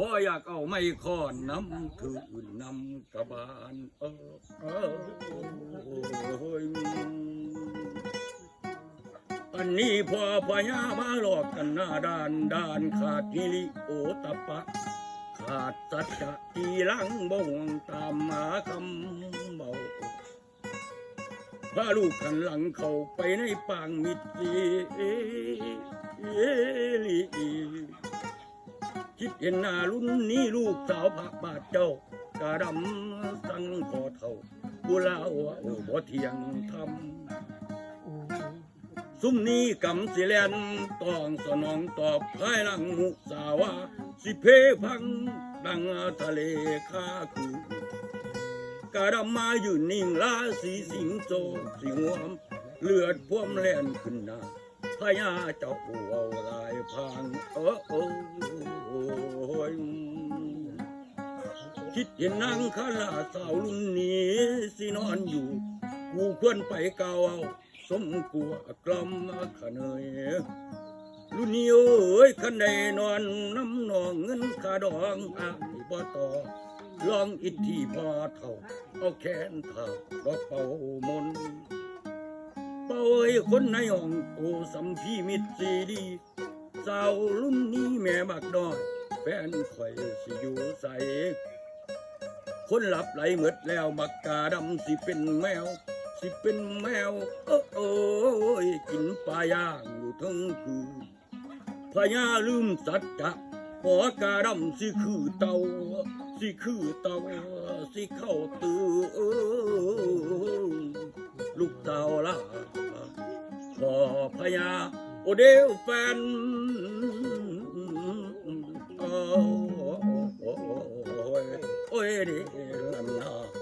ขออยากเอาไม่ค้อนน้ำถือนนำกระบาลเออเออโอ้ยอันนี้พ่อพญามาหลอกกันหน้าด้านด้านขาดนิริโอตปปะขาดสัจจะทีหลังบ่วงตามหมาคำเบาพาลูกขันหลังเขาไปในปางมิตรลี คิดเห็นหน้ารุ่นนี้ลูกสาวพระบาทเจ้ากระดำสังพอเท่าบุลาว่าโอ้บ่เทียงทำซุ่มนี้กำสิแลนต้องสนองตอบภายหลังมุสาวาสิเพพังดังทะเลคาคือกระดำมาอยืนนิ่งลาสีสิงโจสิงวมเลือดพวมแล่นขึ้นหน้าพญาเจ้าเอาลายพังโอ้โอ้ย คิดเห็นนางข้าลาสาวรุ่นนี้สินอนอยู่ กูควรไปเกาเอาสมกัวกลมขะเนยลุนนี้โอ้ยคันใดนอนน้ำนองเงินขาดองอะบ่ต่อลองอิทธิพอเท่าเอาแขนเท่าดอกเป่ามนเป่าให้คนในห้องโอสัมพีมิตรสีดีสาวรุ่นนี้แม่บักดอยแฟนข่อยสิอยู่ใส คนหลับไหลหมือดแล้วบักกาดำสิเป็นแมว สิเป็นแมวโอ้โอยกินปลาย่างอยู่ทั้งคืนพญาลืมสัจจะหอกาดำสิคือเตาสิคือเตาสิเข้าตือลูกเต่าละขอพญาโอเดลแฟน うん、啊。